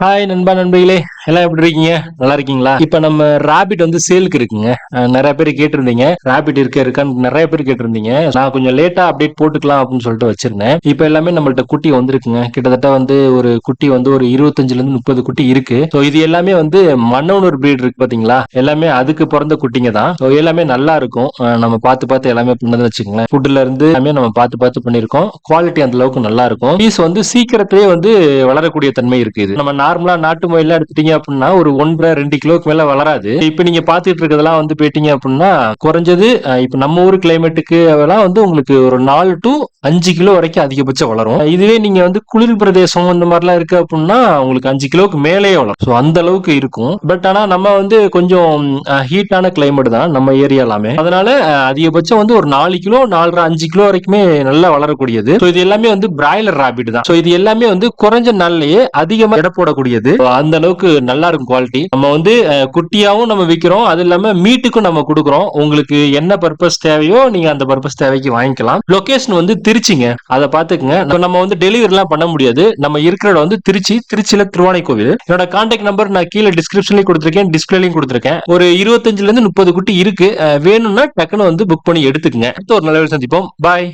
Hi நண்பா நண்பிகளே. எல்லாம் எப்படி இருக்கீங்க? நல்லா இருக்கீங்களா? இப்ப நம்ம ராபிட் வந்து சேலுக்கு இருக்குங்க. நிறைய பேர் கேட்டிருந்தீங்க. ராபிட் இருக்க இருக்கான்னு நிறைய பேர் கேட்டிருந்தீங்க. நான் கொஞ்சம் லேட்டா அப்டேட் போட்டுக்கலாம் அப்படின்னு சொல்லிட்டு வச்சிருந்தேன். இப்ப எல்லாமே நம்மள்ட்ட குட்டி வந்திருக்குங்க. கிட்டத்தட்ட வந்து ஒரு குட்டி வந்து ஒரு இருபத்தஞ்சுல இருந்து முப்பது குட்டி இருக்கு. ஸோ இது எல்லாமே வந்து மன்னவனூர் பிரீட் இருக்கு பாத்தீங்களா? எல்லாமே அதுக்கு பிறந்த குட்டிங்க தான். ஸோ எல்லாமே நல்லா இருக்கும். நம்ம பார்த்து பார்த்து எல்லாமே பண்ணதுன்னு வச்சுக்கோங்களேன். ஃபுட்ல இருந்து எல்லாமே நம்ம பார்த்து பார்த்து பண்ணியிருக்கோம். குவாலிட்டி அந்த அளவுக்கு நல்லா இருக்கும். பீஸ் வந்து சீக்கிரத்திலேயே வந்து வளரக்கூடிய தன்மை இருக்கு இது. நம்ம நார்மலா நாட்டு முயல எடுத்துட்டீங்க அப்படின்னா ஒரு ஒன்றரை ரெண்டு கிலோக்கு மேல வளராது. இப்ப நீங்க பாத்துட்டு இருக்கிறதெல்லாம் வந்து போயிட்டீங்க அப்படின்னா குறைஞ்சது இப்ப நம்ம ஊர் கிளைமேட்டுக்கு எல்லாம் வந்து உங்களுக்கு ஒரு நாலு டு அஞ்சு கிலோ வரைக்கும் அதிகபட்சம் வளரும். இதுவே நீங்க வந்து குளிர் பிரதேசம் இந்த மாதிரிலாம் இருக்கு அப்படின்னா உங்களுக்கு அஞ்சு கிலோக்கு மேலேயே வளரும். ஸோ அந்த அளவுக்கு இருக்கும். பட் ஆனா நம்ம வந்து கொஞ்சம் ஹீட்டான கிளைமேட் தான் நம்ம ஏரியா எல்லாமே. அதனால அதிகபட்சம் வந்து ஒரு நாலு கிலோ நாலரை அஞ்சு கிலோ வரைக்குமே நல்லா வளரக்கூடியது. ஸோ இது எல்லாமே வந்து பிராய்லர் ராபிட் தான். ஸோ இது எல்லாமே வந்து குறைஞ்ச நாள்லயே அதிகமா எடை போடக்கூடியது அந்த அளவுக்கு நல்லா இருக்கும் குவாலிட்டி நம்ம வந்து குட்டியாவும் நம்ம விற்கிறோம் அது இல்லாம மீட்டுக்கும் நம்ம கொடுக்குறோம். உங்களுக்கு என்ன பர்பஸ் தேவையோ நீங்க அந்த பர்பஸ் தேவைக்கு வாங்கிக்கலாம். லொகேஷன் வந்து திருச்சிங்க. அதை பாத்துக்கங்க நம்ம வந்து டெலிவரி எல்லாம் பண்ண முடியாது. நம்ம இருக்கிற வந்து திருச்சி திருச்சியில திருவானை கோவில் என்னோட கான்டாக்ட் நம்பர் நான் கீழே டிஸ்கிரிப்ஷன்லயும் கொடுத்துருக்கேன் டிஸ்பிளேலையும் கொடுத்துருக்கேன். ஒரு இருபத்தஞ்சுல இருந்து முப்பது குட்டி இருக்கு. வேணும்னா டக்குன்னு வந்து புக் பண்ணி எடுத்துக்கங்க. அடுத்த ஒரு நல்ல சந்திப்போம். பாய்